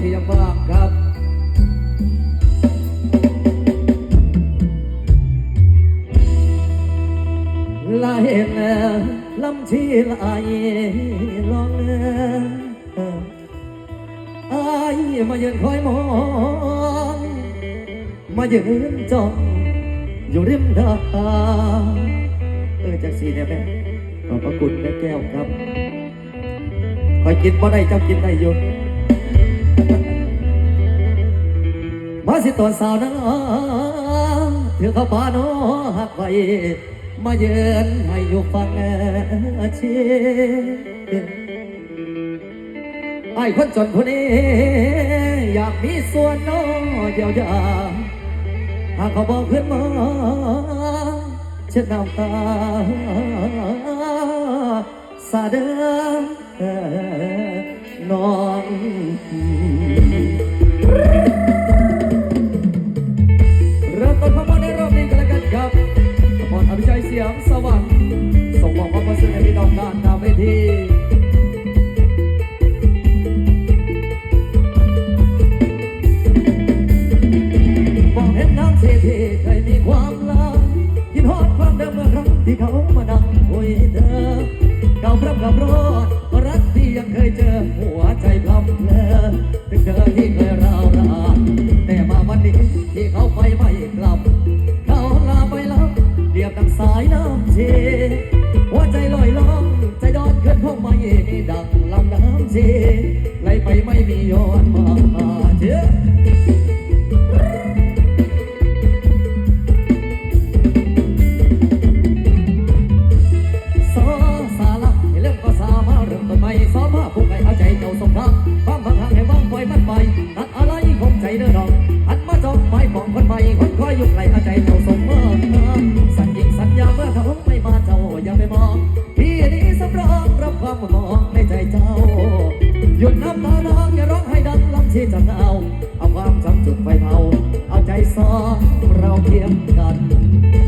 ที่ยังว่างครับลายแลลำที่ลายลองอายมายืนคอยมอง มายืนจ้องอยู่ริมทางเออจากสีเนี่ยแม่ขอบพระคุณแม่แก้วครับคอยกินบ่ได้เจ้ากินได้อยู่ มาสิตัวสาวนะถือข้าวปาโนหักไว้มาเยือนให้อยู่ฟังเชีไอ้คนจนคนนี้ อยากมีส่วนน้อเยียวยาหากเขาบอกเพื่อนมาเช็ดน้ำตาสาเดิม น้องเริ่มต้นพร้อมๆในรอบนี้กันแล้วกันครับขบวนอภิชัยเสียงสว่างส่งมอบควาประเสริฐให้พี่น้องด้านหน้าเวทีมองเห็นน้ำเสียที่เคยมีความลับยินฮอดความเดิมเมื่อครั้งที่เขามานั่งคุยเธอเก่าพร่ำกับรอดรักที่ยังเคยเจอหัว ถึง หยุดน้ำตาน้องอย่าร้องให้ดังลำชีจะเอา เอาความจำจุดไฟเผาเอาใจสอเราเคียงกัน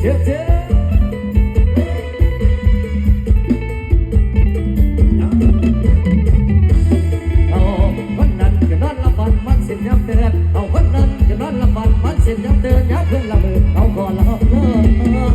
เชื่อเชื่อเอาคนนั้นก็นอนละฝันมันสิ้นย้ำเตือนเอาคนนั้นก็นอนละฝันมันสิ้นย้ำเตือนย้ำเพื่อนละมือเอาก่อนละเลิก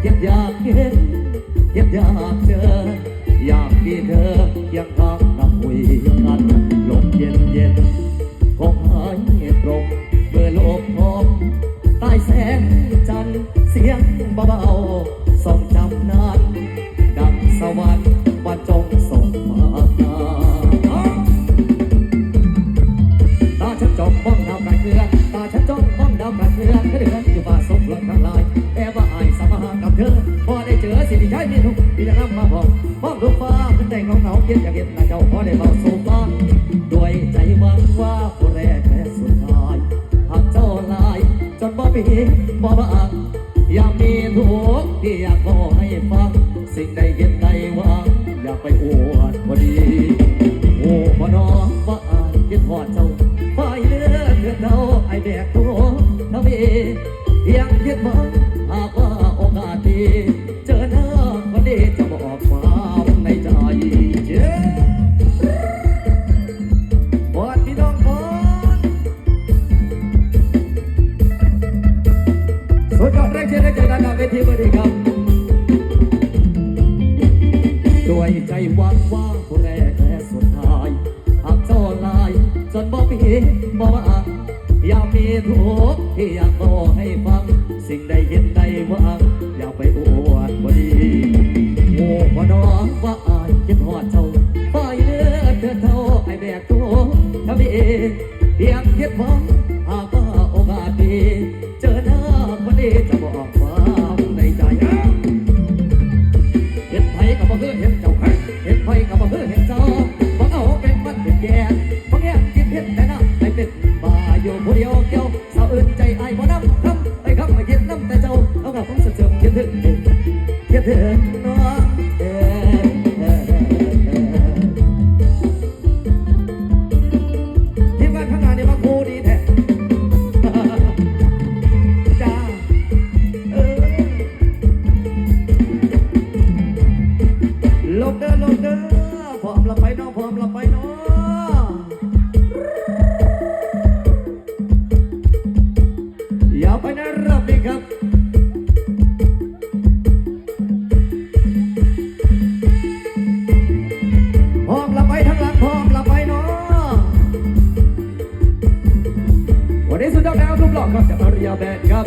เก็บอยากเห็นอยากอยากเจอ อยากมีเธอเคียงข้างนำคุยกันลมเย็นเย็นคงหายตรงเมื่อโลกพร้อมใต้แสงจันทร์เสียงเบาๆส่องจำนานดังสวรรค์มาจง ความทุกข์ฟ้าขึ้นใจเงาเงาเย็นอยากเห็นหน้าเจ้าขอได้เบาโซฟาด้วยใจหวังว่าผู้แรกแม่สุดท้ายหากเจ้าลายจนบ่มีบ่บางอย่ามีทุกที่อยากบอกให้ฟัง สิ่งใดเห็นใดว่างอยากไปอวดพอดีโอ้พอน้องว่าอายคิดหอดเจ้าไปเลือดเลือดเดาไอแบกตัวทวียังคิดบังหากว่าโอกาสดี hiện tại vẫn ยดครับ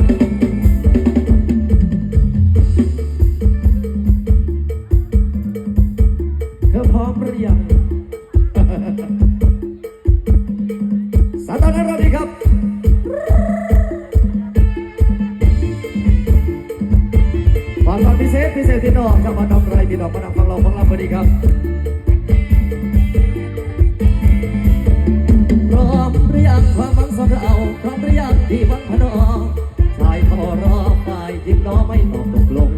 เธอพร้อมหรือยังสาตานรดีครับความพิเศษพิเศษที่น้องครับมาน้องไรพี่น้องมาน้องฟังเราฟังเราพอดีครับ ยังความหวังสองเราพร้อมหรือยังที่วังพนองชายขอรอบตายยิงน้อไม่ตอบตกลง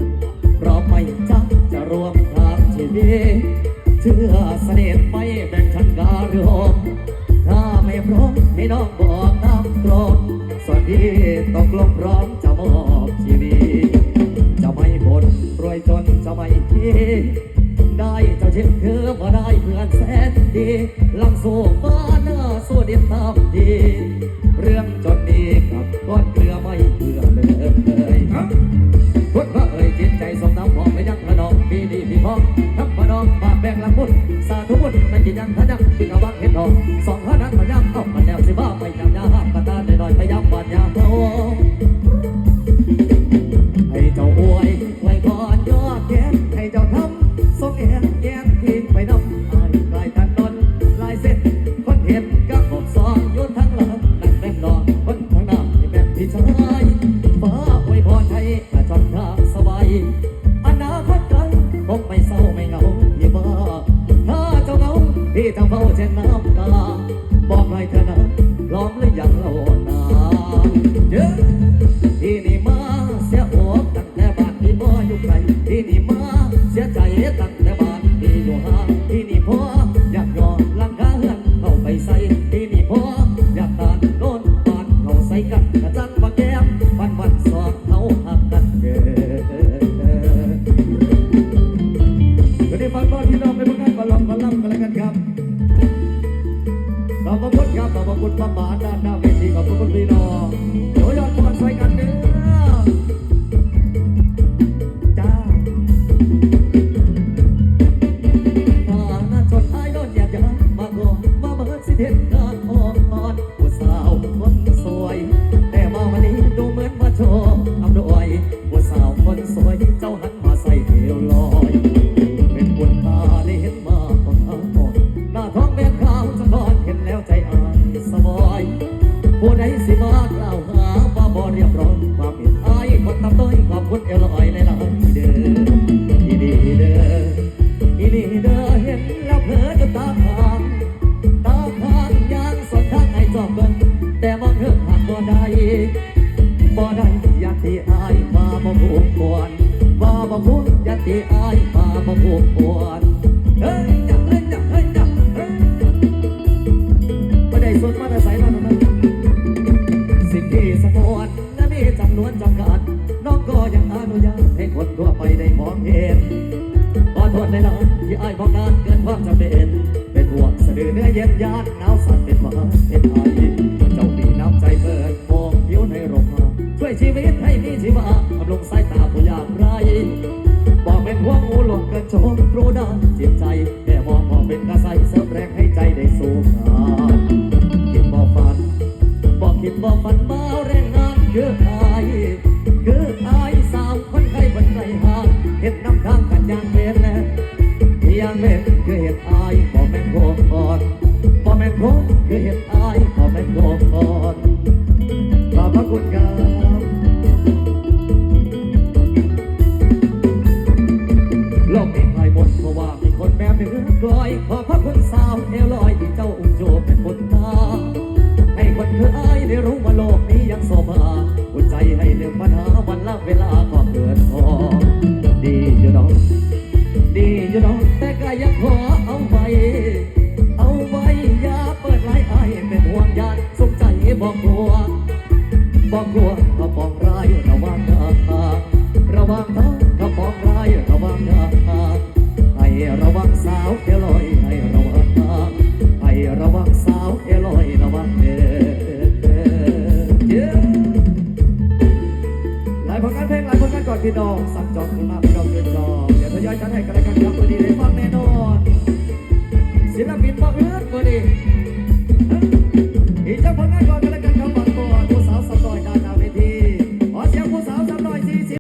รอบไม่จักจะรวมทางชีวิตเชื่อเสด็จไม่แบ่งชันการือหอมถ้าไม่พร้อมให้น้องบอกตามตรงส่วนดีตกลงพร้อมจะมอบชีวิตจะไม่บ่นรวยจนจะไม่คิด ได้เจ้าเช่นเธอบ่ได้เพื่อนแสนดีลังโซ่บ้านหน้าโซเดียตามดี เรื่องจนดีกับก้อนเกลือไม่เบื่อ ขอโทษในลายที่อ้ายบอกนานเกินความจำเป็นเป็นห่วงสะดือเนื้อเย็นยานหนาวสั่นเป็นหวาเป็นไอเจ้ามีน้ำใจเปิดมองผิวในร่มมาช่วยชีวิตให้มีชีวาบำรุงสายตาผู้ยากไร้บอกเป็นห่วงงูหลงกระโจมครูดาจิตใจแค่มองมองเป็นกระใสเสริมแรงให้ใจได้สู้งานคิดบอกฝันบอกคิดบอกฝันมา งคือายบอกแม่นโคงก่ สาวเอลอยระวังเด้อหลายผลงานเพลงหลายผลงานก่อนพี่น้องสั่งจองคุณมากพี่